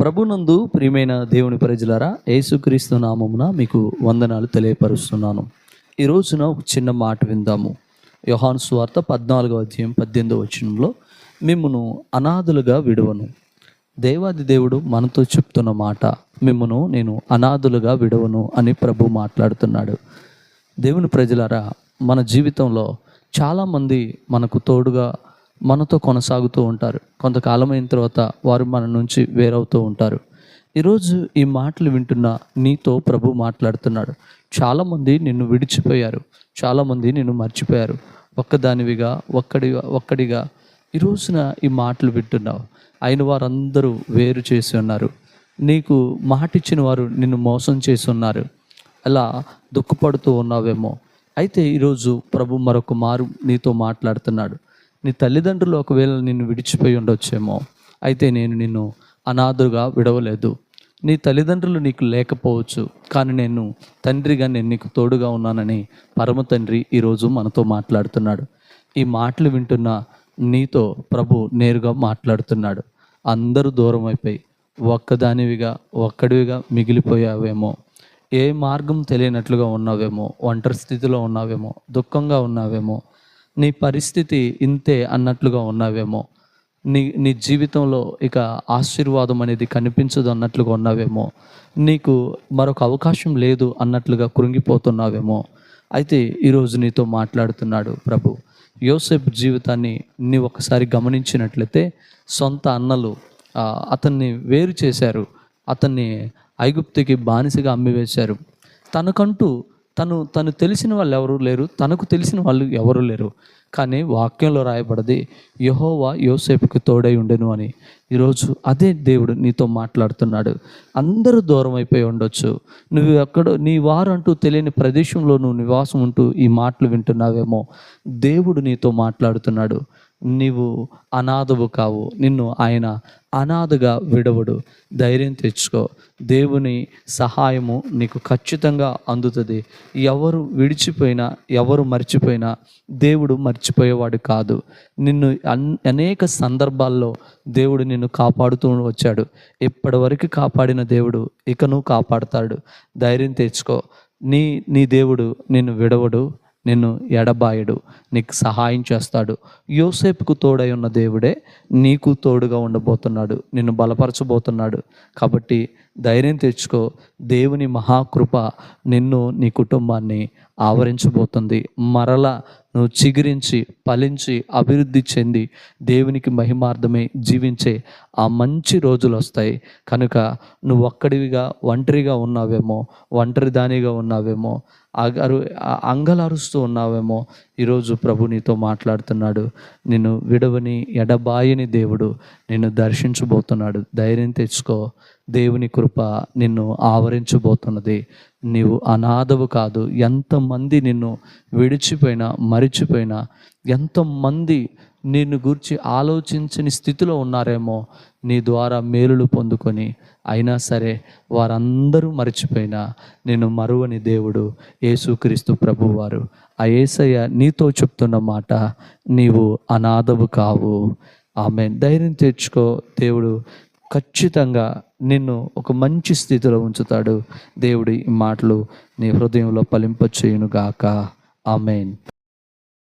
ప్రభునందు ప్రియమైన దేవుని ప్రజలారా యేసుక్రీస్తు నామమున మీకు వందనాలు తెలియపరుస్తున్నాను. ఈ రోజున ఒక చిన్న మాట విందాము. యోహాన్ స్వార్త పద్నాలుగో అధ్యాయం పద్దెనిమిదో వచనంలో మిమ్మును అనాథులుగా విడవను. దేవాది దేవుడు మనతో చెప్తున్న మాట మిమ్మును నేను అనాథులుగా విడవను అని ప్రభు మాట్లాడుతున్నాడు. దేవుని ప్రజలారా మన జీవితంలో చాలామంది మనకు తోడుగా మనతో కొనసాగుతూ ఉంటారు. కొంతకాలం అయిన తర్వాత వారు మన నుంచి వేరవుతూ ఉంటారు. ఈరోజు ఈ మాటలు వింటున్న నీతో ప్రభు మాట్లాడుతున్నాడు. చాలామంది నిన్ను విడిచిపోయారు. చాలామంది నిన్ను మర్చిపోయారు. ఒక్కదానివిగా ఒక్కడిగా ఒక్కడిగా ఈ రోజున ఈ మాటలు వింటున్నావు. అయిన వారందరూ వేరు చేసి ఉన్నారు. నీకు మాట ఇచ్చిన వారు నిన్ను మోసం చేసి ఉన్నారు. అలా దుఃఖపడుతూ ఉన్నావేమో. అయితే ఈరోజు ప్రభు మరొక మారు నీతో మాట్లాడుతున్నాడు. నీ తల్లిదండ్రులు ఒకవేళ నిన్ను విడిచిపోయి ఉండొచ్చేమో అయితే నేను నిన్ను అనాథుగా విడవలేదు. నీ తల్లిదండ్రులు నీకు లేకపోవచ్చు కానీ నేను తండ్రిగా నేను నీకు తోడుగా ఉన్నానని పరమ తండ్రి ఈరోజు మనతో మాట్లాడుతున్నాడు. ఈ మాటలు వింటున్న నీతో ప్రభు నేరుగా మాట్లాడుతున్నాడు. అందరూ దూరం అయిపోయి ఒక్కదానివిగా ఒక్కడివిగా మిగిలిపోయావేమో ఏ మార్గం తెలియనట్లుగా ఉన్నావేమో ఒంటరి స్థితిలో ఉన్నావేమో దుఃఖంగా ఉన్నావేమో నీ పరిస్థితి ఇంతే అన్నట్లుగా ఉన్నావేమో. నీ నీ జీవితంలో ఇక ఆశీర్వాదం అనేది కనిపించదు అన్నట్లుగా ఉన్నావేమో. నీకు మరొక అవకాశం లేదు అన్నట్లుగా కృంగిపోతున్నావేమో. అయితే ఈరోజు నీతో మాట్లాడుతున్నాడు ప్రభు. యోసేపు జీవితాన్ని నీ ఒకసారి గమనించినట్లయితే సొంత అన్నలు అతన్ని వేరు చేశారు. అతన్ని ఐగుప్తికి బానిసగా అమ్మివేశారు. తనకంటూ తను తను తెలిసిన వాళ్ళు ఎవరు లేరు తనకు తెలిసిన వాళ్ళు ఎవరు లేరు. కానీ వాక్యంలో రాయబడది యహోవా యోసేపుకి తోడై ఉండెను అని. ఈరోజు అదే దేవుడు నీతో మాట్లాడుతున్నాడు. అందరూ దూరం అయిపోయి ఉండొచ్చు. నువ్వు ఎక్కడో నీ వారు అంటూ తెలియని ప్రదేశంలో నువ్వు నివాసం ఉంటూ ఈ మాటలు వింటున్నావేమో. దేవుడు నీతో మాట్లాడుతున్నాడు. నీవు అనాథవు కావు. నిన్ను ఆయన అనాథగా విడవడు. ధైర్యం తెచ్చుకో. దేవుని సహాయము నీకు ఖచ్చితంగా అందుతుంది. ఎవరు విడిచిపోయినా ఎవరు మర్చిపోయినా దేవుడు మర్చిపోయేవాడు కాదు. నిన్ను అన్ అనేక సందర్భాల్లో దేవుడు నిన్ను కాపాడుతూ వచ్చాడు. ఇప్పటివరకు కాపాడిన దేవుడు ఇకను కాపాడుతాడు. ధైర్యం తెచ్చుకో. నీ నీ దేవుడు నిన్ను విడవడు. నిన్ను ఎడబాయడు నీకు సహాయం చేస్తాడు. యోసేపుకు తోడై ఉన్న దేవుడే నీకు తోడుగా ఉండబోతున్నాడు నిన్ను బలపరచబోతున్నాడు. కాబట్టి ధైర్యం తెచ్చుకో. దేవుని మహాకృప నిన్ను నీ కుటుంబాన్ని ఆవరించబోతుంది. మరల నువ్వు చిగురించి ఫలించి అభివృద్ధి చెంది దేవునికి మహిమార్థమై జీవించే ఆ మంచి రోజులు వస్తాయి. కనుక నువ్వు ఒక్కడివిగా ఒంటరిగా ఉన్నావేమో ఒంటరి దానిగా ఉన్నావేమో అగరు అంగలారుస్తూ ఉన్నావేమో ఈరోజు ప్రభు నీతో మాట్లాడుతున్నాడు. నిన్ను విడవని ఎడబాయని దేవుడు నిన్ను దర్శించబోతున్నాడు. ధైర్యం తెచ్చుకో. దేవుని కృప నిన్ను ఆవరించబోతున్నది. నీవు అనాథవు కాదు. ఎంతమంది నిన్ను విడిచిపోయినా మరిచిపోయినా ఎంతమంది నిన్ను గురించి ఆలోచించని స్థితిలో ఉన్నారేమో నీ ద్వారా మేలులు పొందుకొని అయినా సరే వారందరూ మరిచిపోయినా నేను మరువని దేవుడు యేసుక్రీస్తు ప్రభువారు ఆ యేసయ్య నీతో చెప్తున్న మాట నీవు అనాథవు కావు. ఆమె ధైర్యం తెచ్చుకో. దేవుడు ఖచ్చితంగా నిన్ను ఒక మంచి స్థితిలో ఉంచుతాడు. దేవుడి మాటలు నీ హృదయంలో ఫలింపచేయునుగాక. ఆమెన్.